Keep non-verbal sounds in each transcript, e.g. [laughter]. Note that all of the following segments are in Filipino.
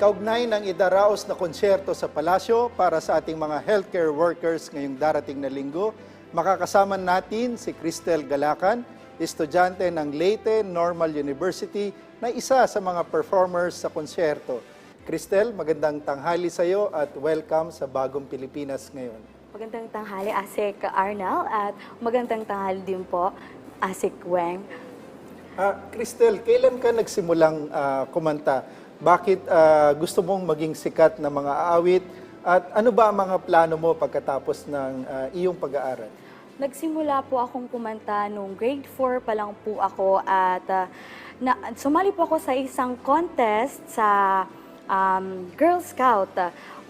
Kaugnay ng idaraos na konsyerto sa palasyo para sa ating mga healthcare workers ngayong darating na linggo, makakasama natin si Cristel Galacan, estudyante ng Leyte Normal University na isa sa mga performers sa konsyerto. Cristel, magandang tanghali sa iyo at welcome sa Bagong Pilipinas ngayon. Magandang tanghali, Asik Arnal, at magandang tanghali din po, Asik Weng. Ah, Cristel, kailan ka nagsimulang ah, kumanta? Bakit ah, gusto mong maging sikat na mga awit? At ano ba ang mga plano mo pagkatapos ng ah, iyong pag-aaral? Nagsimula po akong kumanta nung grade 4 pa lang po ako at ah, na, sumali po ako sa isang contest sa um, Girl Scout.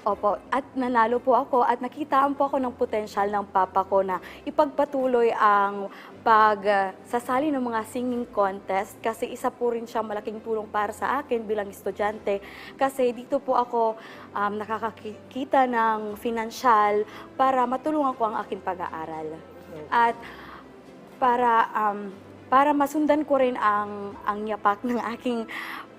Opo, at nanalo po ako at nakitaan po ako ng potensyal ng papa ko na ipagpatuloy ang pagsasali ng mga singing contest kasi isa po rin siya malaking tulong para sa akin bilang estudyante kasi dito po ako um, nakakakita ng financial para matulungan ko ang aking pag-aaral. At para um, para masundan ko rin ang ang yapak ng aking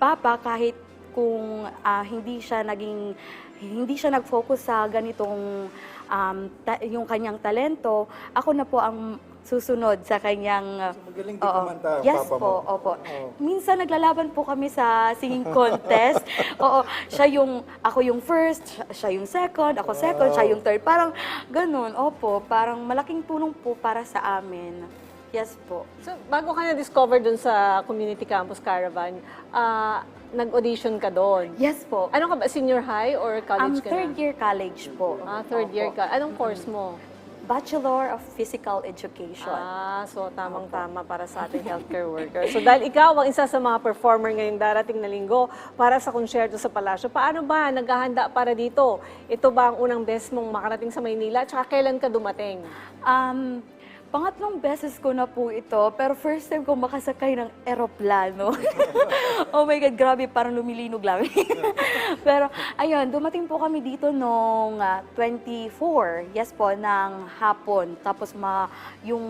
papa kahit kung ah, hindi siya naging hindi siya nag-focus sa ganitong um, ta- yung kanyang talento, ako na po ang susunod sa kanyang So, magaling din kumanta ang yes papa po, mo. opo. Oo. Minsan naglalaban po kami sa singing contest. [laughs] Oo, siya yung ako yung first, siya- siya yung second, ako second, siya yung third. Parang ganun, opo, parang malaking tulong po para sa amin. Yes po. So, bago ka na-discover dun sa Community Campus Caravan, ah, nag-audition ka doon. Yes po. Ano ka ba, senior high or Um, college ka third na? year college po. Ah, third year Opo. ka. Anong course mo? Bachelor of Physical Education. Ah, so tamang-tama para sa ating healthcare [laughs] worker. So dahil ikaw ang isa sa mga performer ngayong darating na linggo para sa konsyerto sa palasyo, paano ba naghahanda para dito? Ito ba ang unang best mong makarating sa Maynila? Tsaka kailan ka dumating? Um, pangatlong beses ko na po ito, pero first time ko makasakay ng eroplano. [laughs] oh my God, grabe, parang lumilinog lang. [laughs] pero, ayun, dumating po kami dito nung ah, 24, yes po, ng hapon. Tapos, ma, yung,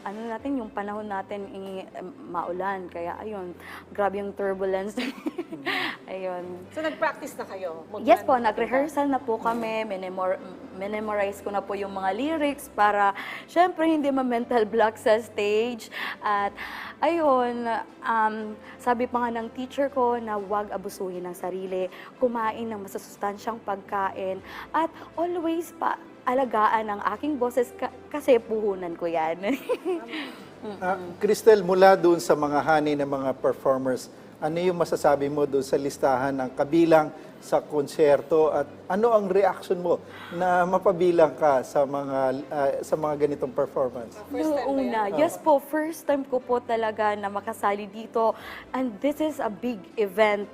ano natin, yung panahon natin, i, maulan. Kaya, ayun, grabe yung turbulence. [laughs] ayun. So nag-practice na kayo? Mag- Yes po, nag-rehearsal na po kami, minemor- minemorize ko na po yung mga lyrics para syempre hindi ma-mental block sa stage. At ayun, um, sabi pa nga ng teacher ko na huwag abusuhin ng sarili, kumain ng masasustansyang pagkain, at always pa alagaan ang aking boses ka- kasi puhunan ko yan. [laughs] Ah, Cristel, mula doon sa mga hani ng mga performers, ano yung masasabi mo doon sa listahan ng kabilang sa konsyerto at ano ang reaction mo na mapabilang ka sa mga ah, sa mga ganitong performance? Noong una, yes po, first time ko po talaga na makasali dito. And this is a big event.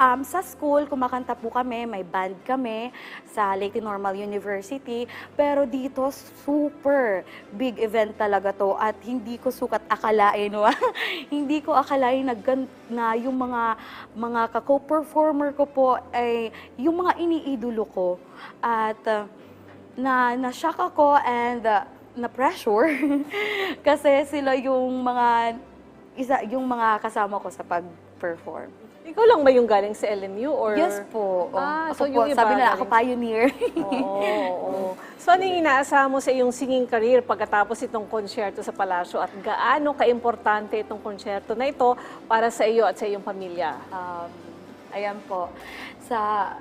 Um, sa school, kumakanta po kami, may band kami sa Leyte Normal University. Pero dito, super big event talaga to at hindi ko sukat akalain. wa. [laughs] hindi ko akalain na, na yung mga mga kako-performer ko po ay yung mga iniidolo ko. At uh, na na-shock ako and uh, na-pressure [laughs] kasi sila yung mga isa yung mga kasama ko sa pag-perform. Ikaw lang ba yung galing sa LMU or? Yes po. Ah, Ako so po, yung iba sabi na ako pioneer. Oo, oo. [laughs] So ano yung inaasahan mo sa iyong singing career pagkatapos itong konsyerto sa palasyo at gaano kaimportante itong konsyerto na ito para sa iyo at sa iyong pamilya? um, ayan po. Sa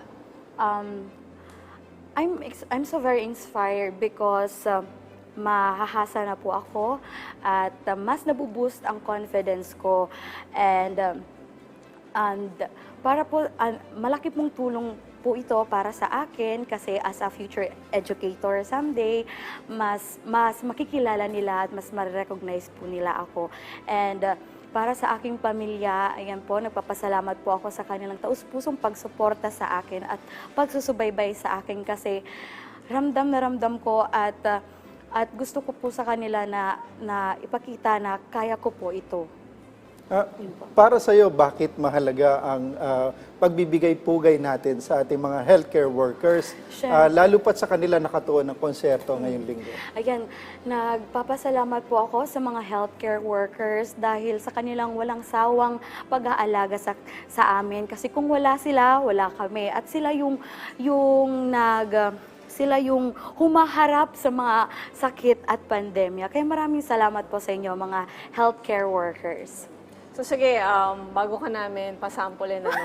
um, I'm I'm so very inspired because um, mahahasa na po ako at uh, mas nabuboost ang confidence ko and um, and para po an- malaki pong tulong po ito para sa akin kasi as a future educator someday mas mas makikilala nila at mas ma-recognize po nila ako and uh, para sa aking pamilya, ayan po, nagpapasalamat po ako sa kanilang taus-pusong pagsuporta sa akin at pagsusubaybay sa akin kasi ramdam na ramdam ko at uh, at gusto ko po sa kanila na na ipakita na kaya ko po ito. Ah, para sa iyo, bakit mahalaga ang ah, pagbibigay-pugay natin sa ating mga healthcare workers, Siyempre. ah, lalo pat sa kanila nakatuon ng konserto ngayong linggo? Ayan, nagpapasalamat po ako sa mga healthcare workers dahil sa kanilang walang sawang pag-aalaga sa, sa amin. Kasi kung wala sila, wala kami. At sila yung, yung nag sila yung humaharap sa mga sakit at pandemya. Kaya maraming salamat po sa inyo mga healthcare workers. So sige, um, bago ka namin pasampulin, ano,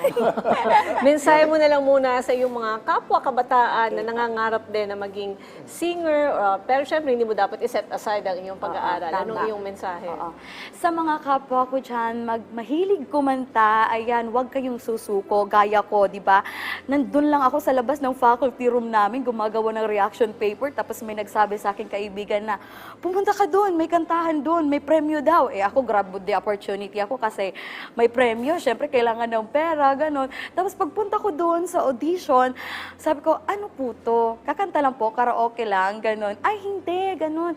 [laughs] mensahe mo na lang muna sa iyong mga kapwa kabataan na nangangarap din na maging singer, uh, pero syempre hindi mo dapat iset aside ang iyong pag-aaral. Oo, Anong tama. iyong mensahe? Oo. Sa mga kapwa ko dyan, mag, mahilig kumanta, ayan, huwag kayong susuko, gaya ko, di ba? Nandun lang ako sa labas ng faculty room namin, gumagawa ng reaction paper, tapos may nagsabi sa akin kaibigan na, pumunta ka doon, may kantahan doon, may premyo daw. Eh ako, grab the opportunity ako kasi may premyo, syempre kailangan ng pera, ganun. Tapos pagpunta ko doon sa audition, sabi ko, ano po to? Kakanta lang po, karaoke lang, ganun. Ay, hindi, ganun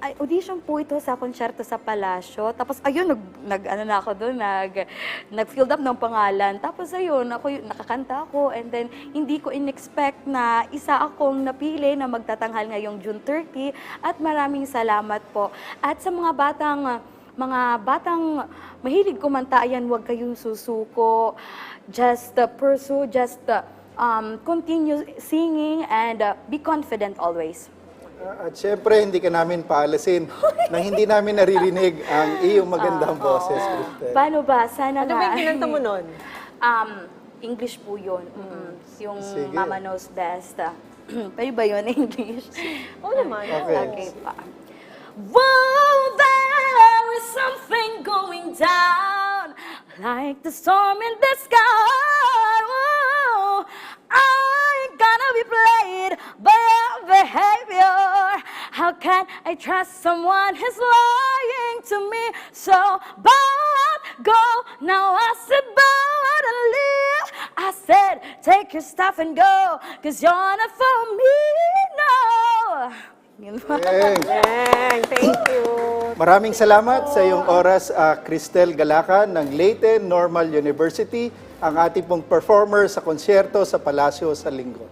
ay, audition po ito sa konsyerto sa Palasyo. Tapos ayun, nag, nag ano na ako doon, nag, nag-filled up ng pangalan. Tapos ayun, ako, nakakanta ako. And then, hindi ko in-expect na isa akong napili na magtatanghal ngayong June 30. At maraming salamat po. At sa mga batang, mga batang mahilig kumanta, ayan, huwag kayong susuko. Just uh, pursue, just uh, um, continue singing and uh, be confident always. Ah, At syempre, hindi ka namin paalasin na hindi namin naririnig ang iyong magandang boses, Cristel. Paano ba? Sana Ano nga. ba yung kinanta mo nun? Um, English po yun. Mm. Yung Sige. Mama Knows Best. [clears throat] Pwede ba yun [laughs] English? Oo naman. Okay. Okay pa. Whoa, Like the storm in the sky Whoa, I ain't gonna be played by your behavior How can I trust someone who's lying to me So bow go Now I said bow out and leave I said take your stuff and go Cause you're not for me, no Yun ba? Yeng. Yang, thank you. Maraming salamat sa iyong oras, ah, Cristel Galacan ng Leyte Normal University, ang ating pong performer sa konsyerto sa Palasyo sa Linggo.